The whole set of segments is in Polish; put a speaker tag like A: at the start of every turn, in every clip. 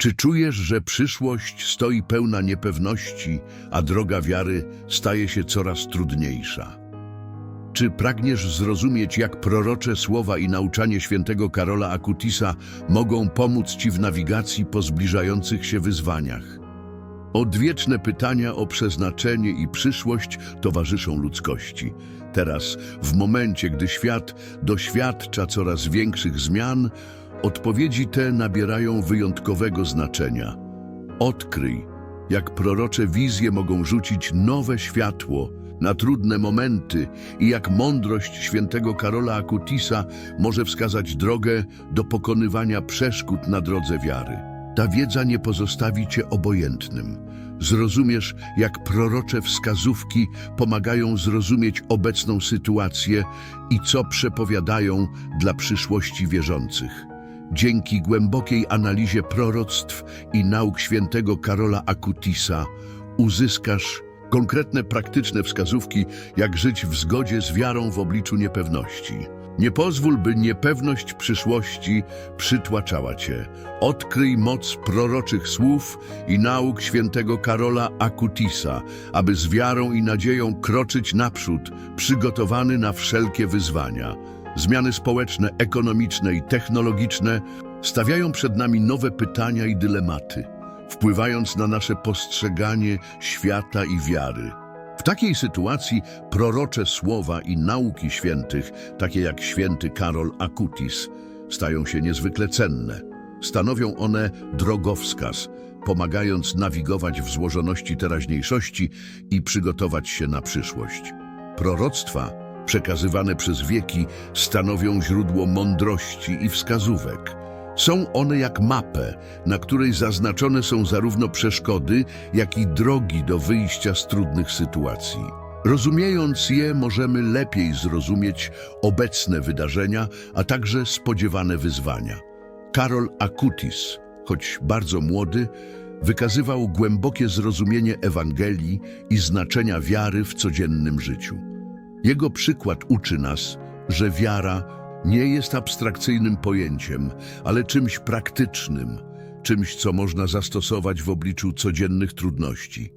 A: Czy czujesz, że przyszłość stoi pełna niepewności, a droga wiary staje się coraz trudniejsza? Czy pragniesz zrozumieć, jak prorocze słowa i nauczanie świętego Karola Akutisa mogą pomóc Ci w nawigacji po zbliżających się wyzwaniach? Odwieczne pytania o przeznaczenie i przyszłość towarzyszą ludzkości. Teraz, w momencie, gdy świat doświadcza coraz większych zmian, odpowiedzi te nabierają wyjątkowego znaczenia. Odkryj, jak prorocze wizje mogą rzucić nowe światło na trudne momenty i jak mądrość świętego Karola Akutisa może wskazać drogę do pokonywania przeszkód na drodze wiary. Ta wiedza nie pozostawi cię obojętnym. Zrozumiesz, jak prorocze wskazówki pomagają zrozumieć obecną sytuację i co przepowiadają dla przyszłości wierzących. Dzięki głębokiej analizie proroctw i nauk świętego Karola Akutisa uzyskasz konkretne praktyczne wskazówki, jak żyć w zgodzie z wiarą w obliczu niepewności. Nie pozwól, by niepewność przyszłości przytłaczała cię. Odkryj moc proroczych słów i nauk świętego Karola Akutisa, aby z wiarą i nadzieją kroczyć naprzód, przygotowany na wszelkie wyzwania. Zmiany społeczne, ekonomiczne i technologiczne stawiają przed nami nowe pytania i dylematy, wpływając na nasze postrzeganie świata i wiary. W takiej sytuacji prorocze słowa i nauki świętych, takie jak święty Karol Akutis, stają się niezwykle cenne. Stanowią one drogowskaz, pomagając nawigować w złożoności teraźniejszości i przygotować się na przyszłość. Proroctwa, przekazywane przez wieki, stanowią źródło mądrości i wskazówek. Są one jak mapę, na której zaznaczone są zarówno przeszkody, jak i drogi do wyjścia z trudnych sytuacji. Rozumiejąc je, możemy lepiej zrozumieć obecne wydarzenia, a także spodziewane wyzwania. Karol Akutis, choć bardzo młody, wykazywał głębokie zrozumienie Ewangelii i znaczenia wiary w codziennym życiu. Jego przykład uczy nas, że wiara nie jest abstrakcyjnym pojęciem, ale czymś praktycznym, czymś, co można zastosować w obliczu codziennych trudności.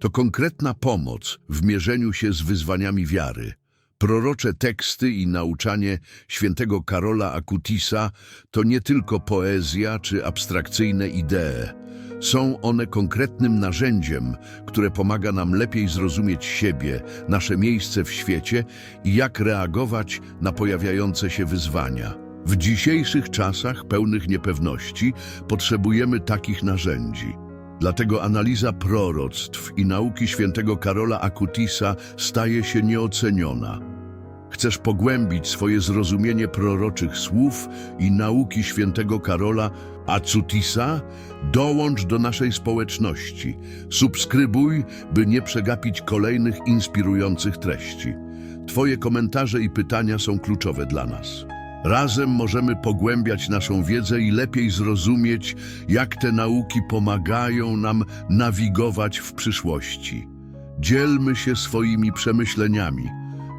A: To konkretna pomoc w mierzeniu się z wyzwaniami wiary. Prorocze teksty i nauczanie świętego Karola Akutisa to nie tylko poezja czy abstrakcyjne idee. Są one konkretnym narzędziem, które pomaga nam lepiej zrozumieć siebie, nasze miejsce w świecie i jak reagować na pojawiające się wyzwania. W dzisiejszych czasach pełnych niepewności potrzebujemy takich narzędzi. Dlatego analiza proroctw i nauki świętego Karola Akutisa staje się nieoceniona. Chcesz pogłębić swoje zrozumienie proroczych słów i nauki świętego Karola Acutisa? Dołącz do naszej społeczności. Subskrybuj, by nie przegapić kolejnych inspirujących treści. Twoje komentarze i pytania są kluczowe dla nas. Razem możemy pogłębiać naszą wiedzę i lepiej zrozumieć, jak te nauki pomagają nam nawigować w przyszłości. Dzielmy się swoimi przemyśleniami.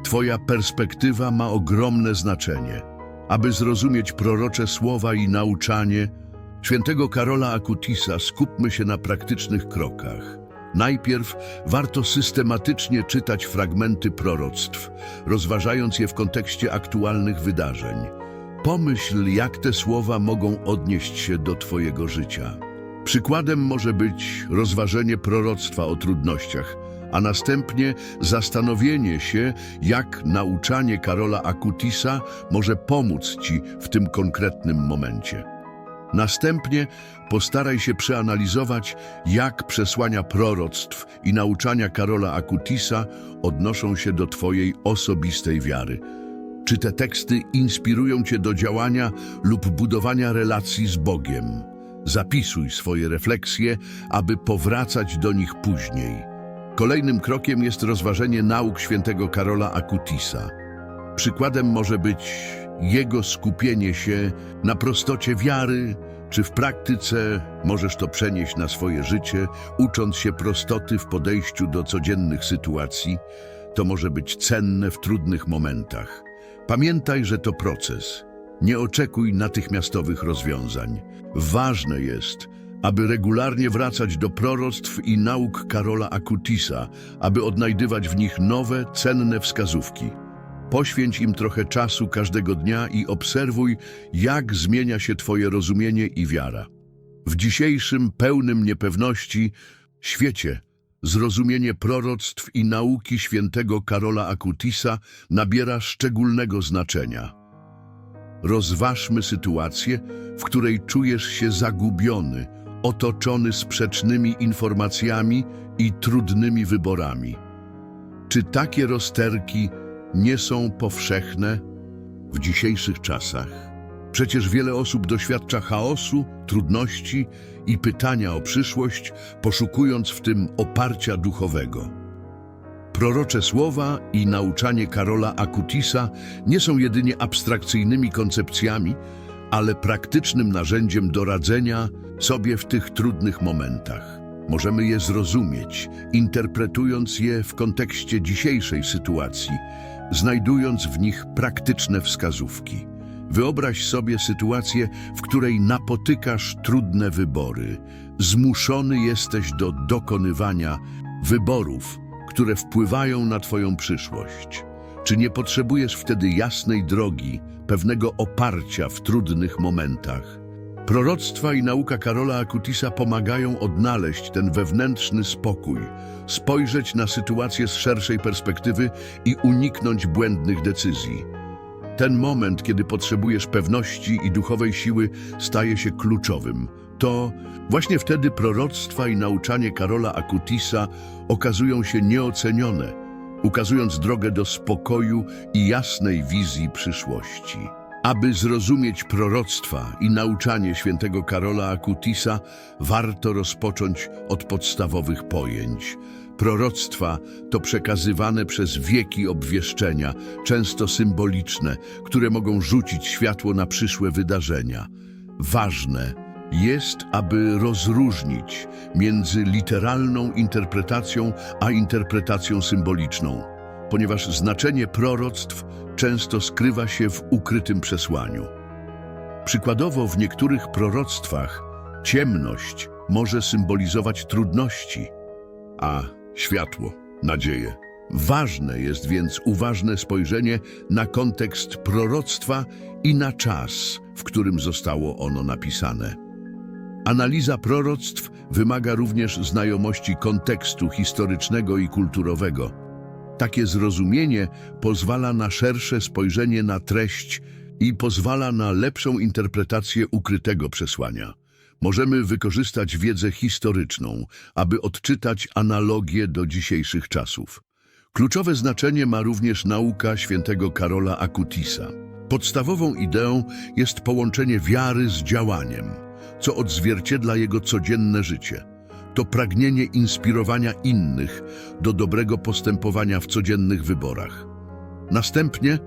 A: Twoja perspektywa ma ogromne znaczenie. Aby zrozumieć prorocze słowa i nauczanie świętego Karola Akutisa, skupmy się na praktycznych krokach. Najpierw warto systematycznie czytać fragmenty proroctw, rozważając je w kontekście aktualnych wydarzeń. Pomyśl, jak te słowa mogą odnieść się do Twojego życia. Przykładem może być rozważenie proroctwa o trudnościach, a następnie zastanowienie się, jak nauczanie Karola Akutisa może pomóc Ci w tym konkretnym momencie. Następnie postaraj się przeanalizować, jak przesłania proroctw i nauczania Karola Akutisa odnoszą się do Twojej osobistej wiary. Czy te teksty inspirują Cię do działania lub budowania relacji z Bogiem? Zapisuj swoje refleksje, aby powracać do nich później. Kolejnym krokiem jest rozważenie nauk świętego Karola Akutisa. Przykładem może być jego skupienie się na prostocie wiary, czy w praktyce możesz to przenieść na swoje życie, ucząc się prostoty w podejściu do codziennych sytuacji. To może być cenne w trudnych momentach. Pamiętaj, że to proces Nie oczekuj natychmiastowych rozwiązań. Ważne jest, aby regularnie wracać do proroctw i nauk Karola Akutisa, aby odnajdywać w nich nowe, cenne wskazówki. Poświęć im trochę czasu każdego dnia i obserwuj, jak zmienia się Twoje rozumienie i wiara. W dzisiejszym, pełnym niepewności świecie zrozumienie proroctw i nauki świętego Karola Akutisa nabiera szczególnego znaczenia. Rozważmy sytuację, w której czujesz się zagubiony, otoczony sprzecznymi informacjami i trudnymi wyborami. Czy takie rozterki nie są powszechne w dzisiejszych czasach? Przecież wiele osób doświadcza chaosu, trudności i pytania o przyszłość, poszukując w tym oparcia duchowego. Prorocze słowa i nauczanie Karola Akutisa nie są jedynie abstrakcyjnymi koncepcjami, ale praktycznym narzędziem do radzenia sobie w tych trudnych momentach. Możemy je zrozumieć, interpretując je w kontekście dzisiejszej sytuacji, znajdując w nich praktyczne wskazówki. Wyobraź sobie sytuację, w której napotykasz trudne wybory. Zmuszony jesteś do dokonywania wyborów, które wpływają na Twoją przyszłość. Czy nie potrzebujesz wtedy jasnej drogi, pewnego oparcia w trudnych momentach? Proroctwa i nauka Karola Akutisa pomagają odnaleźć ten wewnętrzny spokój, spojrzeć na sytuację z szerszej perspektywy i uniknąć błędnych decyzji. Ten moment, kiedy potrzebujesz pewności i duchowej siły, staje się kluczowym. To właśnie wtedy proroctwa i nauczanie Karola Akutisa okazują się nieocenione, ukazując drogę do spokoju i jasnej wizji przyszłości. Aby zrozumieć proroctwa i nauczanie świętego Karola Akutisa, warto rozpocząć od podstawowych pojęć. Proroctwa to przekazywane przez wieki obwieszczenia, często symboliczne, które mogą rzucić światło na przyszłe wydarzenia. Ważne jest, aby rozróżnić między literalną interpretacją a interpretacją symboliczną, ponieważ znaczenie proroctw często skrywa się w ukrytym przesłaniu. Przykładowo w niektórych proroctwach ciemność może symbolizować trudności, a światło nadzieję. Ważne jest więc uważne spojrzenie na kontekst proroctwa i na czas, w którym zostało ono napisane. Analiza proroctw wymaga również znajomości kontekstu historycznego i kulturowego. Takie zrozumienie pozwala na szersze spojrzenie na treść i pozwala na lepszą interpretację ukrytego przesłania. Możemy wykorzystać wiedzę historyczną, aby odczytać analogię do dzisiejszych czasów. Kluczowe znaczenie ma również nauka świętego Karola Akutisa. Podstawową ideą jest połączenie wiary z działaniem, co odzwierciedla jego codzienne życie. To pragnienie inspirowania innych do dobrego postępowania w codziennych wyborach. Następnie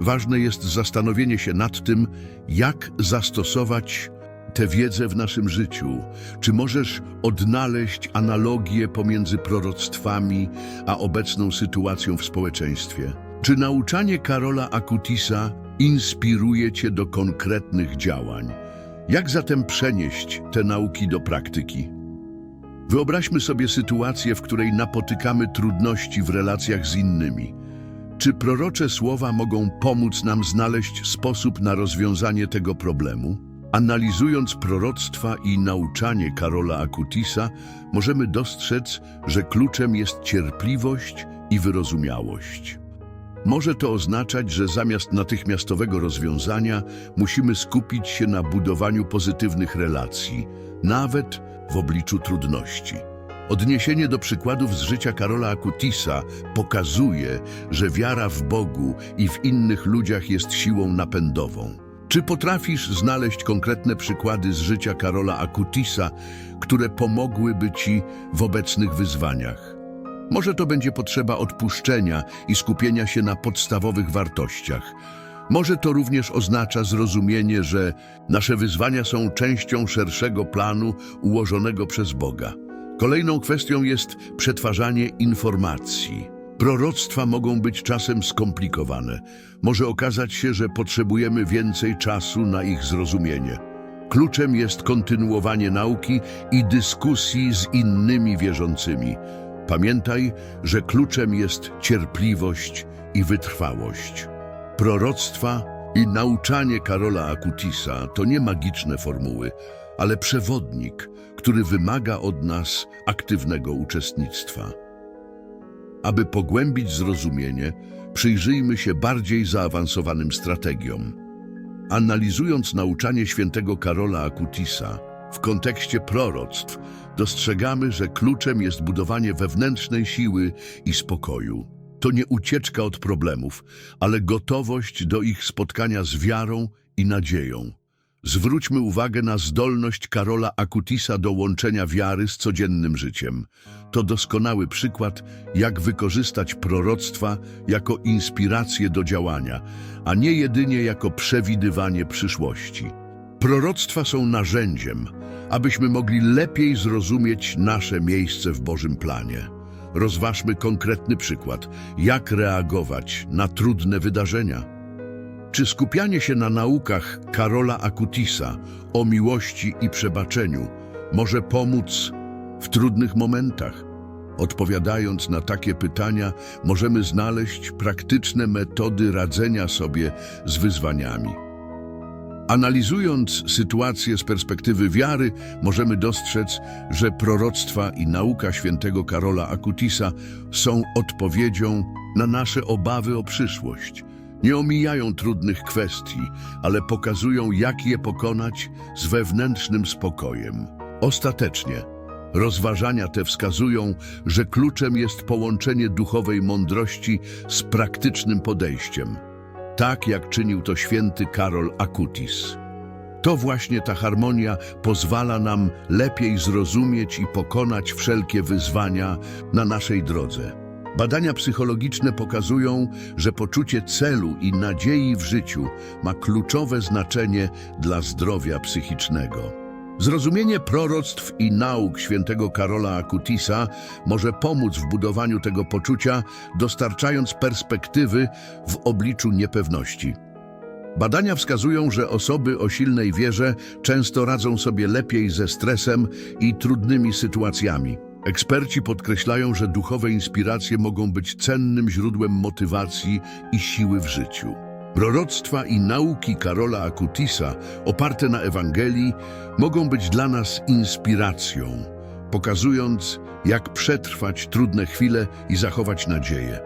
A: ważne jest zastanowienie się nad tym, jak zastosować tę wiedzę w naszym życiu. Czy możesz odnaleźć analogię pomiędzy proroctwami a obecną sytuacją w społeczeństwie? Czy nauczanie Karola Akutisa inspiruje cię do konkretnych działań? Jak zatem przenieść te nauki do praktyki? Wyobraźmy sobie sytuację, w której napotykamy trudności w relacjach z innymi. Czy prorocze słowa mogą pomóc nam znaleźć sposób na rozwiązanie tego problemu? Analizując proroctwa i nauczanie Karola Akutisa, możemy dostrzec, że kluczem jest cierpliwość i wyrozumiałość. Może to oznaczać, że zamiast natychmiastowego rozwiązania musimy skupić się na budowaniu pozytywnych relacji, nawet w obliczu trudności. Odniesienie do przykładów z życia Karola Akutisa pokazuje, że wiara w Bogu i w innych ludziach jest siłą napędową. Czy potrafisz znaleźć konkretne przykłady z życia Karola Akutisa, które pomogłyby Ci w obecnych wyzwaniach? Może to będzie potrzeba odpuszczenia i skupienia się na podstawowych wartościach. Może to również oznacza zrozumienie, że nasze wyzwania są częścią szerszego planu ułożonego przez Boga. Kolejną kwestią jest przetwarzanie informacji. Proroctwa mogą być czasem skomplikowane. Może okazać się, że potrzebujemy więcej czasu na ich zrozumienie. Kluczem jest kontynuowanie nauki i dyskusji z innymi wierzącymi. Pamiętaj, że kluczem jest cierpliwość i wytrwałość. Proroctwa i nauczanie Karola Akutisa to nie magiczne formuły, ale przewodnik, który wymaga od nas aktywnego uczestnictwa. Aby pogłębić zrozumienie, przyjrzyjmy się bardziej zaawansowanym strategiom. Analizując nauczanie świętego Karola Akutisa w kontekście proroctw, dostrzegamy, że kluczem jest budowanie wewnętrznej siły i spokoju. To nie ucieczka od problemów, ale gotowość do ich spotkania z wiarą i nadzieją. Zwróćmy uwagę na zdolność Karola Akutisa do łączenia wiary z codziennym życiem. To doskonały przykład, jak wykorzystać proroctwa jako inspirację do działania, a nie jedynie jako przewidywanie przyszłości. Proroctwa są narzędziem, abyśmy mogli lepiej zrozumieć nasze miejsce w Bożym planie. Rozważmy konkretny przykład, jak reagować na trudne wydarzenia. Czy skupianie się na naukach Karola Akutisa o miłości i przebaczeniu może pomóc w trudnych momentach? Odpowiadając na takie pytania, możemy znaleźć praktyczne metody radzenia sobie z wyzwaniami. Analizując sytuację z perspektywy wiary, możemy dostrzec, że proroctwa i nauka świętego Karola Akutisa są odpowiedzią na nasze obawy o przyszłość. Nie omijają trudnych kwestii, ale pokazują, jak je pokonać z wewnętrznym spokojem. Ostatecznie, rozważania te wskazują, że kluczem jest połączenie duchowej mądrości z praktycznym podejściem tak jak czynił to święty Karol Akutis. To właśnie ta harmonia pozwala nam lepiej zrozumieć i pokonać wszelkie wyzwania na naszej drodze. Badania psychologiczne pokazują, że poczucie celu i nadziei w życiu ma kluczowe znaczenie dla zdrowia psychicznego. Zrozumienie proroctw i nauk świętego Karola Akutisa może pomóc w budowaniu tego poczucia, dostarczając perspektywy w obliczu niepewności. Badania wskazują, że osoby o silnej wierze często radzą sobie lepiej ze stresem i trudnymi sytuacjami. Eksperci podkreślają, że duchowe inspiracje mogą być cennym źródłem motywacji i siły w życiu. Proroctwa i nauki Karola Akutisa, oparte na Ewangelii, mogą być dla nas inspiracją, pokazując, jak przetrwać trudne chwile i zachować nadzieję.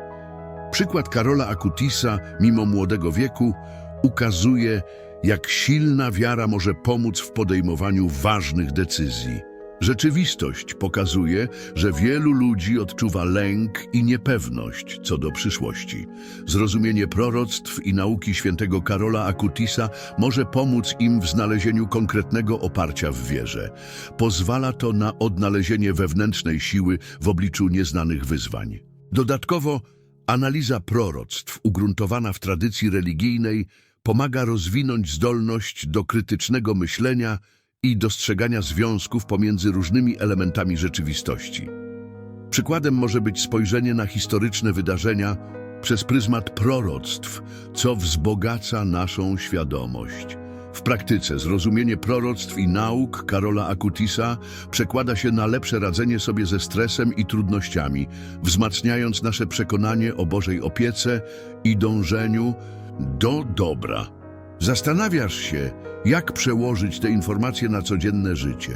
A: Przykład Karola Akutisa, mimo młodego wieku, ukazuje, jak silna wiara może pomóc w podejmowaniu ważnych decyzji. Rzeczywistość pokazuje, że wielu ludzi odczuwa lęk i niepewność co do przyszłości. Zrozumienie proroctw i nauki świętego Karola Akutisa może pomóc im w znalezieniu konkretnego oparcia w wierze. Pozwala to na odnalezienie wewnętrznej siły w obliczu nieznanych wyzwań. Dodatkowo, analiza proroctw ugruntowana w tradycji religijnej pomaga rozwinąć zdolność do krytycznego myślenia i dostrzegania związków pomiędzy różnymi elementami rzeczywistości. Przykładem może być spojrzenie na historyczne wydarzenia przez pryzmat proroctw, co wzbogaca naszą świadomość. W praktyce zrozumienie proroctw i nauk Karola Akutisa przekłada się na lepsze radzenie sobie ze stresem i trudnościami, wzmacniając nasze przekonanie o Bożej opiece i dążeniu do dobra. Zastanawiasz się, jak przełożyć te informacje na codzienne życie.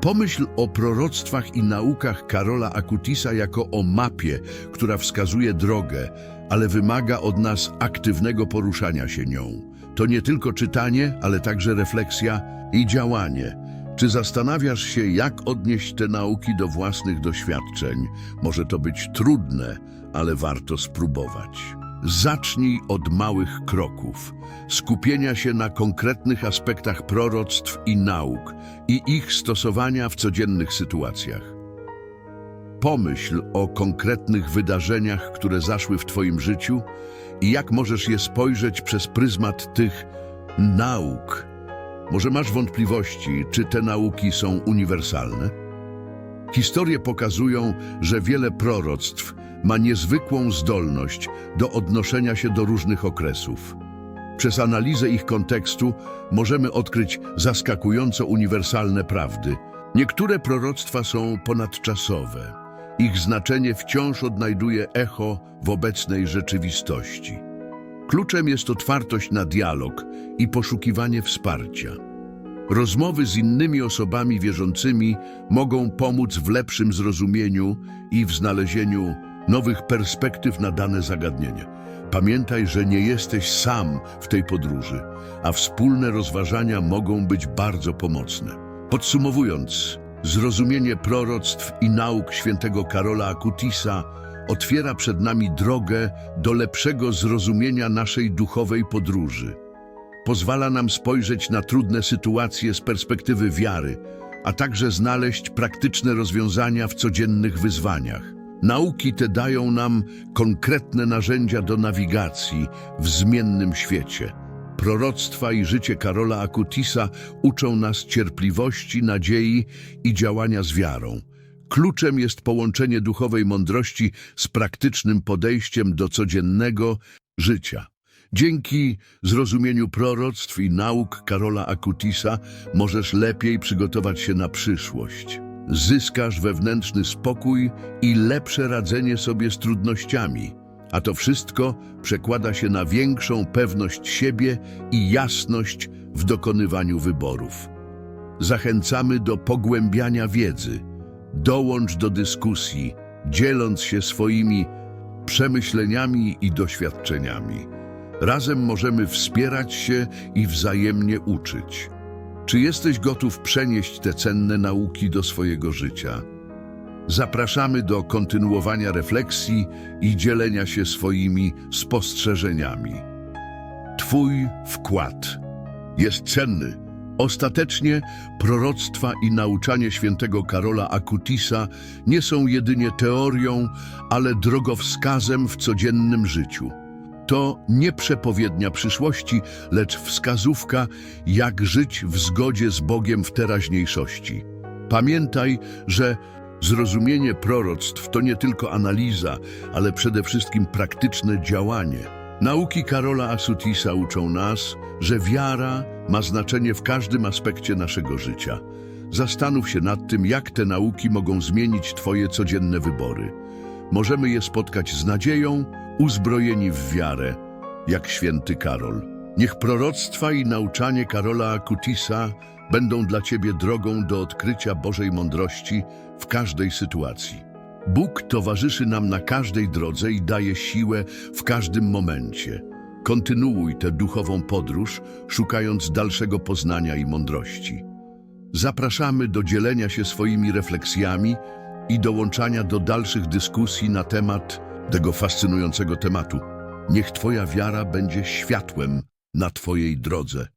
A: Pomyśl o proroctwach i naukach Karola Akutisa jako o mapie, która wskazuje drogę, ale wymaga od nas aktywnego poruszania się nią. To nie tylko czytanie, ale także refleksja i działanie. Czy zastanawiasz się, jak odnieść te nauki do własnych doświadczeń? Może to być trudne, ale warto spróbować. Zacznij od małych kroków, skupienia się na konkretnych aspektach proroctw i nauk i ich stosowania w codziennych sytuacjach. Pomyśl o konkretnych wydarzeniach, które zaszły w Twoim życiu i jak możesz je spojrzeć przez pryzmat tych nauk. Może masz wątpliwości, czy te nauki są uniwersalne? Historie pokazują, że wiele proroctw ma niezwykłą zdolność do odnoszenia się do różnych okresów. Przez analizę ich kontekstu możemy odkryć zaskakująco uniwersalne prawdy. Niektóre proroctwa są ponadczasowe. Ich znaczenie wciąż odnajduje echo w obecnej rzeczywistości. Kluczem jest otwartość na dialog i poszukiwanie wsparcia. Rozmowy z innymi osobami wierzącymi mogą pomóc w lepszym zrozumieniu i w znalezieniu nowych perspektyw na dane zagadnienie. Pamiętaj, że nie jesteś sam w tej podróży, a wspólne rozważania mogą być bardzo pomocne. Podsumowując, zrozumienie proroctw i nauk świętego Karola Akutisa otwiera przed nami drogę do lepszego zrozumienia naszej duchowej podróży. Pozwala nam spojrzeć na trudne sytuacje z perspektywy wiary, a także znaleźć praktyczne rozwiązania w codziennych wyzwaniach. Nauki te dają nam konkretne narzędzia do nawigacji w zmiennym świecie. Proroctwa i życie Karola Akutisa uczą nas cierpliwości, nadziei i działania z wiarą. Kluczem jest połączenie duchowej mądrości z praktycznym podejściem do codziennego życia. Dzięki zrozumieniu proroctw i nauk Karola Akutisa możesz lepiej przygotować się na przyszłość. Zyskasz wewnętrzny spokój i lepsze radzenie sobie z trudnościami, a to wszystko przekłada się na większą pewność siebie i jasność w dokonywaniu wyborów. Zachęcamy do pogłębiania wiedzy. Dołącz do dyskusji, dzieląc się swoimi przemyśleniami i doświadczeniami. Razem możemy wspierać się i wzajemnie uczyć. Czy jesteś gotów przenieść te cenne nauki do swojego życia? Zapraszamy do kontynuowania refleksji i dzielenia się swoimi spostrzeżeniami. Twój wkład jest cenny. Ostatecznie proroctwa i nauczanie świętego Karola Akutisa nie są jedynie teorią, ale drogowskazem w codziennym życiu. To nie przepowiednia przyszłości, lecz wskazówka, jak żyć w zgodzie z Bogiem w teraźniejszości. Pamiętaj, że zrozumienie proroctw to nie tylko analiza, ale przede wszystkim praktyczne działanie. Nauki Karola Asutisa uczą nas, że wiara ma znaczenie w każdym aspekcie naszego życia. Zastanów się nad tym, jak te nauki mogą zmienić Twoje codzienne wybory. Możemy je spotkać z nadzieją, uzbrojeni w wiarę, jak święty Karol. Niech proroctwa i nauczanie Karola Akutisa będą dla Ciebie drogą do odkrycia Bożej mądrości w każdej sytuacji. Bóg towarzyszy nam na każdej drodze i daje siłę w każdym momencie. Kontynuuj tę duchową podróż, szukając dalszego poznania i mądrości. Zapraszamy do dzielenia się swoimi refleksjami i dołączania do dalszych dyskusji na temat tego fascynującego tematu. Niech Twoja wiara będzie światłem na Twojej drodze.